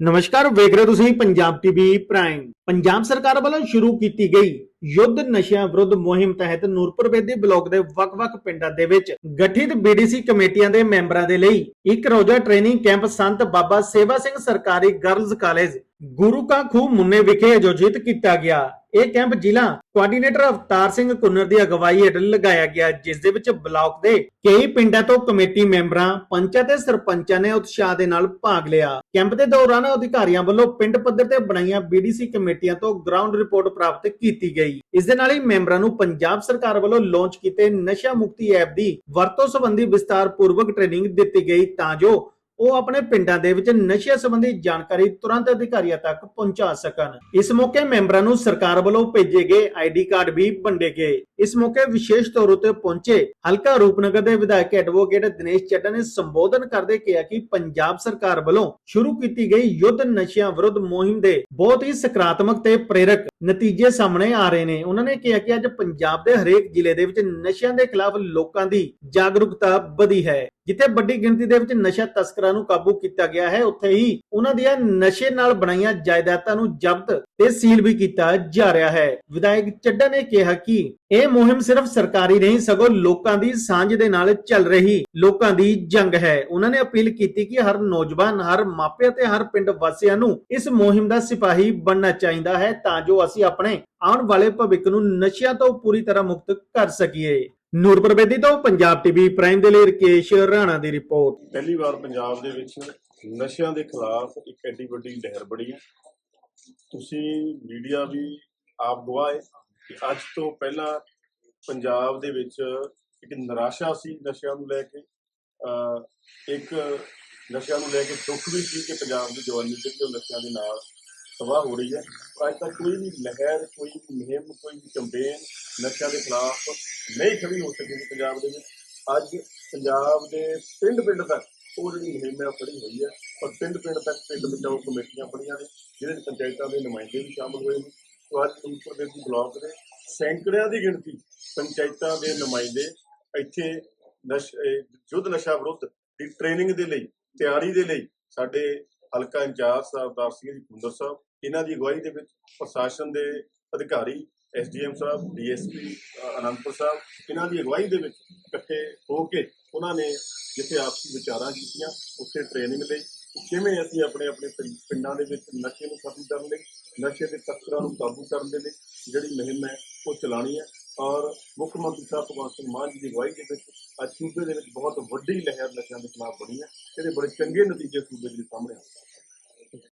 ਨਮਸਕਾਰ, ਵੇਖ ਰਹੇ ਤੁਸੀਂ ਪੰਜਾਬ ਟੀਵੀ ਪ੍ਰਾਈਮ। ਪੰਜਾਬ ਸਰਕਾਰ ਵੱਲੋਂ ਸ਼ੁਰੂ ਕੀਤੀ ਗਈ ਯੁੱਧ ਨਸ਼ਿਆਂ ਵਿਰੁੱਧ ਮੁਹਿੰਮ ਤਹਿਤ ਨੂਰਪੁਰ ਬੇਦੀ ਬਲਾਕ ਦੇ ਵੱਖ-ਵੱਖ ਪਿੰਡਾਂ ਦੇ ਵਿੱਚ ਗਠਿਤ ਬੀਡੀਸੀ ਕਮੇਟੀਆਂ ਦੇ ਮੈਂਬਰਾਂ ਦੇ ਲਈ ਇੱਕ ਰੋਜ਼ਾ ਟ੍ਰੇਨਿੰਗ ਕੈਂਪ ਸੰਤ ਬਾਬਾ ਸੇਵਾ ਸਿੰਘ ਸਰਕਾਰੀ ਗਰਲਜ਼ ਕਾਲਜ ਗੁਰੂ ਕਾ ਖੂਹ ਮੁੰਨੇ ਵਿਖੇ ਆਯੋਜਿਤ ਕੀਤਾ ਗਿਆ। ਇਹ ਕੈਂਪ ਜ਼ਿਲ੍ਹਾ ਕੋਆਰਡੀਨੇਟਰ ਅਵਤਾਰ ਸਿੰਘ ਕੁੰਨਰ ਦੀ ਅਗਵਾਈ ਹੇਠ ਲਗਾਇਆ ਗਿਆ, ਜਿਸ ਦੇ ਵਿੱਚ ਬਲਾਕ ਦੇ ਕਈ ਪਿੰਡਾਂ ਤੋਂ ਕਮੇਟੀ ਮੈਂਬਰਾਂ, ਪੰਚਾਂ ਤੇ ਸਰਪੰਚਾਂ ਨੇ ਉਤਸ਼ਾਹ ਦੇ ਨਾਲ ਭਾਗ ਲਿਆ। ਕੈਂਪ ਦੇ ਦੌਰਾਨ ਅਧਿਕਾਰੀਆਂ ਵੱਲੋਂ ਪਿੰਡ ਪੱਧਰ ਤੇ ਬਣਾਈਆਂ ਬੀਡੀਸੀ ਕਮੇਟੀਆਂ ਤੋਂ ਗਰਾਊਂਡ ਰਿਪੋਰਟ ਪ੍ਰਾਪਤ ਕੀਤੀ ਗਈ। ਇਸ ਦੇ ਨਾਲ ਹੀ ਮੈਂਬਰਾਂ ਨੂੰ ਪੰਜਾਬ ਸਰਕਾਰ ਵੱਲੋਂ ਲਾਂਚ ਕੀਤੇ ਨਸ਼ਾ ਮੁਕਤੀ ਐਪ ਦੀ ਵਰਤੋਂ ਸੰਬੰਧੀ ਵਿਸਤਾਰਪੂਰਵਕ ਟ੍ਰੇਨਿੰਗ ਦਿੱਤੀ ਗਈ, ਤਾਂ ਜੋ ਉਹ ਆਪਣੇ ਪਿੰਡਾਂ ਦੇ ਵਿੱਚ ਨਸ਼ਿਆਂ ਸੰਬੰਧੀ ਜਾਣਕਾਰੀ ਤੁਰੰਤ ਅਧਿਕਾਰੀਆਂ ਤੱਕ ਪਹੁੰਚਾ ਸਕਣ। ਇਸ ਮੌਕੇ ਮੈਂਬਰਾਂ ਨੂੰ ਸਰਕਾਰ ਵੱਲੋਂ ਭੇਜੇ ਗਏ ਆਈਡੀ ਕਾਰਡ ਵੀ ਵੰਡੇ ਗਏ। ਇਸ ਮੌਕੇ ਵਿਸ਼ੇਸ਼ ਤੌਰ ਉਤੇ ਪਹੁੰਚੇ ਹਲਕਾ ਰੂਪਨਗਰ ਦੇ ਵਿਧਾਇਕ ਐਡਵੋਕੇਟ ਦਿਨੇਸ਼ ਚੱਡਾ ਨੇ ਸੰਬੋਧਨ ਕਰਦੇ ਕਿਹਾ ਕਿ ਪੰਜਾਬ ਸਰਕਾਰ ਵੱਲੋਂ ਸ਼ੁਰੂ ਕੀਤੀ ਗਈ ਯੁੱਧ ਨਸ਼ਿਆਂ ਵਿਰੁੱਧ ਮੁਹਿੰਮ ਦੇ ਬਹੁਤ ਹੀ ਸਕਾਰਾਤਮਕ ਤੇ ਪ੍ਰੇਰਕ ਨਤੀਜੇ ਸਾਹਮਣੇ ਆ ਰਹੇ ਨੇ। ਉਹਨਾਂ ਨੇ ਕਿਹਾ ਕਿ ਅੱਜ ਪੰਜਾਬ ਦੇ ਹਰੇਕ ਜ਼ਿਲ੍ਹੇ ਦੇ ਵਿੱਚ ਨਸ਼ਿਆਂ ਦੇ ਖਿਲਾਫ ਲੋਕਾਂ ਦੀ ਜਾਗਰੂਕਤਾ ਵਧੀ ਹੈ। ਜਿੱਥੇ ਵੱਡੀ ਗਿਣਤੀ ਦੇ ਵਿੱਚ ਨਸ਼ਾ ਤਸਕਰਾਂ ਨੂੰ ਕਾਬੂ ਕੀਤਾ ਗਿਆ ਹੈ, ਉੱਥੇ ਹੀ ਉਹਨਾਂ ਦੀਆਂ ਨਸ਼ੇ ਨਾਲ ਬਣਾਈਆਂ ਜਾਇਦਾਦਾਂ ਨੂੰ ਜ਼ਬਤ ਤੇ ਸੀਲ ਵੀ ਕੀਤਾ ਜਾ ਰਿਹਾ ਹੈ। ਵਿਧਾਇਕ ਚੱਡਾ ਨੇ ਕਿਹਾ ਕਿ ਇਹ ਮੁਹਿੰਮ ਸਿਰਫ ਸਰਕਾਰੀ ਨਹੀਂ, ਸਗੋਂ ਲੋਕਾਂ ਦੀ ਸਾਂਝ ਦੇ ਨਾਲ ਚੱਲ ਰਹੀ ਲੋਕਾਂ ਦੀ ਜੰਗ ਹੈ। ਉਹਨਾਂ ਨੇ ਅਪੀਲ ਕੀਤੀ ਕਿ ਹਰ ਨੌਜਵਾਨ, ਹਰ ਮਾਪੇ ਅਤੇ ਹਰ ਪਿੰਡ ਵਾਸੀਆਂ ਨੂੰ ਇਸ ਮੁਹਿੰਮ ਦਾ ਸਿਪਾਹੀ ਬਣਨਾ ਚਾਹੀਦਾ ਹੈ ਤਾਂ ਜੋ ਅਸੀਂ ਆਪਣੇ ਆਉਣ ਵਾਲੇ ਭਵਿੱਖ ਨੂੰ ਨਸ਼ਿਆਂ ਤੋਂ ਪੂਰੀ ਤਰ੍ਹਾਂ ਮੁਕਤ ਕਰ ਸਕੀਏ। ਨੂਰਪੁਰ ਬੇਦੀ ਤੋਂ ਪੰਜਾਬ ਟੀਵੀ ਪ੍ਰਾਈਮ ਦੇ ਲਈ ਰਕੇਸ਼ ਰਾਣਾ ਦੀ ਰਿਪੋਰਟ। ਪਹਿਲੀ ਵਾਰ ਪੰਜਾਬ ਦੇ ਵਿੱਚ ਨਸ਼ਿਆਂ ਦੇ ਖਿਲਾਫ ਇੱਕ ਐਡੀ ਵੱਡੀ ਲਹਿਰ ਬੜੀ ਹੈ। ਤੁਸੀਂ ਮੀਡੀਆ ਵੀ ਆਪ ਗਵਾਹ ਹੈ ਕਿ ਅੱਜ ਤੋਂ ਪਹਿਲਾਂ ਪੰਜਾਬ ਦੇ ਵਿੱਚ ਇੱਕ ਨਿਰਾਸ਼ਾ ਸੀ ਨਸ਼ਿਆਂ ਨੂੰ ਲੈ ਕੇ। ਇੱਕ ਨਸ਼ਿਆਂ ਨੂੰ ਲੈ ਕੇ ਦੁੱਖ ਵੀ ਸੀ ਕਿ ਪੰਜਾਬ ਦੀ ਜਵਾਨੀ ਜਿਹੜੀ ਉਹ ਨਸ਼ਿਆਂ ਦੇ ਨਾਲ ਤਬਾਹ ਹੋ ਰਹੀ ਹੈ। ਅੱਜ ਤੱਕ ਕੋਈ ਵੀ ਲਹਿਰ, ਕੋਈ ਵੀ ਮੁਹਿੰਮ, ਕੋਈ ਵੀ ਕੈਂਪੇਨ ਨਸ਼ਿਆਂ ਦੇ ਖਿਲਾਫ ਨਹੀਂ ਖੜੀ ਹੋ ਸਕੀ ਸੀ ਪੰਜਾਬ ਦੇ ਵਿੱਚ। ਅੱਜ ਪੰਜਾਬ ਦੇ ਪਿੰਡ ਪਿੰਡ ਤੱਕ ਉਹ ਜਿਹੜੀ ਮੁਹਿੰਮ ਹੈ ਉਹ ਖੜੀ ਹੋਈ ਹੈ, ਔਰ ਪਿੰਡ ਪਿੰਡ ਤੱਕ ਪਿੰਡ ਬਚਾਓ ਕਮੇਟੀਆਂ ਬਣੀਆਂ ਨੇ ਜਿਹਦੇ ਵਿੱਚ ਪੰਚਾਇਤਾਂ ਦੇ ਨੁਮਾਇੰਦੇ ਵੀ ਸ਼ਾਮਲ ਹੋਏ ਨੇ। ਸੋ ਅੱਜ ਨੂਰਪੁਰ ਦੇ ਬਲਾਕ ਦੇ ਸੈਂਕੜਿਆਂ ਦੀ ਗਿਣਤੀ ਪੰਚਾਇਤਾਂ ਦੇ ਨੁਮਾਇੰਦੇ ਇੱਥੇ ਨਸ਼ ਯੁੱਧ ਨਸ਼ਾ ਵਿਰੁੱਧ ਦੀ ਟ੍ਰੇਨਿੰਗ ਦੇ ਲਈ, ਤਿਆਰੀ ਦੇ ਲਈ ਸਾਡੇ ਹਲਕਾ ਇੰਚਾਰਜ ਸਰਦਾਰ ਸਿੰਘ ਜੀ ਕੁੰਦਰ ਸਾਹਿਬ, ਇਹਨਾਂ ਦੀ ਅਗਵਾਈ ਦੇ ਵਿੱਚ ਪ੍ਰਸ਼ਾਸਨ ਦੇ ਅਧਿਕਾਰੀ ਐਸਡੀਐਮ ਸਾਹਿਬ, ਡੀਐਸਪੀ ਅਨੰਦਪੁਰ ਸਾਹਿਬ, ਇਹਨਾਂ ਦੀ ਅਗਵਾਈ ਦੇ ਵਿੱਚ ਇਕੱਠੇ ਹੋ ਕੇ ਉਹਨਾਂ ਨੇ ਜਿੱਥੇ ਆਪਸੀ ਵਿਚਾਰਾਂ ਕੀਤੀਆਂ, ਉੱਥੇ ਟ੍ਰੇਨਿੰਗ ਲਈ, ਕਿਵੇਂ ਅਸੀਂ ਆਪਣੇ ਆਪਣੇ ਪਿੰ- ਪਿੰਡਾਂ ਦੇ ਵਿੱਚ ਨਸ਼ੇ ਨੂੰ ਖਤਮ ਕਰਨ ਲਈ, ਨਸ਼ੇ ਦੇ ਤਸਕਰਾਂ ਨੂੰ ਕਾਬੂ ਕਰਨ ਦੇ ਲਈ ਜਿਹੜੀ ਮੁਹਿੰਮ ਹੈ ਉਹ ਚਲਾਣੀ ਹੈ ਔਰ ਮੁੱਖ ਮੰਤਰੀ ਸਾਹਿਬ ਭਗਵੰਤ ਸਿੰਘ ਮਾਨ ਜੀ ਦੀ ਅਗਵਾਈ ਦੇ ਵਿੱਚ ਅੱਜ ਸੂਬੇ ਦੇ ਵਿੱਚ ਬਹੁਤ ਵੱਡੀ ਲਹਿਰ ਨਸ਼ਿਆਂ ਦੇ ਖਿਲਾਫ ਬਣੀ ਹੈ, ਇਹਦੇ ਬੜੇ ਚੰਗੇ ਨਤੀਜੇ ਸੂਬੇ ਦੇ ਸਾਹਮਣੇ ਆ